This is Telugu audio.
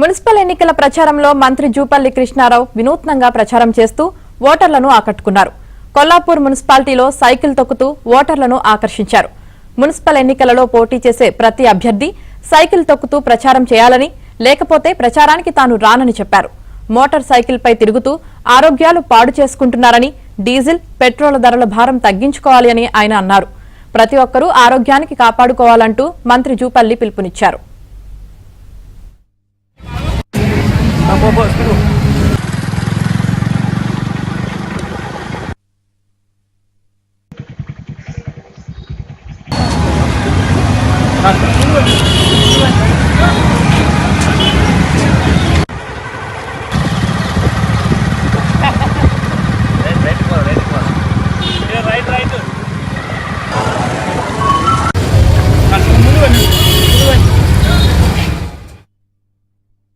మున్సిపల్ ఎన్నికల ప్రచారంలో మంత్రి జూపల్లి కృష్ణారావు వినూత్నంగా ప్రచారం చేస్తూ ఓటర్లను ఆకట్టుకున్నారు. కొల్లాపూర్ మున్సిపాలిటీలో సైకిల్ తొక్కుతూ ఓటర్లను ఆకర్షించారు. మున్సిపల్ ఎన్నికలలో పోటీ చేసే ప్రతి అభ్యర్థి సైకిల్ తొక్కుతూ ప్రచారం చేయాలని లేకపోతే ప్రచారానికి తాను రానని చెప్పారు. మోటార్ సైకిల్పై తిరుగుతూ ఆరోగ్యాలు పాడు చేసుకుంటున్నారని డీజిల్ పెట్రోల్ ధరల భారం తగ్గించుకోవాలి అని ఆయన అన్నారు. ప్రతి ఒక్కరూ ఆరోగ్యానికి కాపాడుకోవాలంటూ మంత్రి జూపల్లి పిలుపునిచ్చారు. Apa bot situ. Thank you.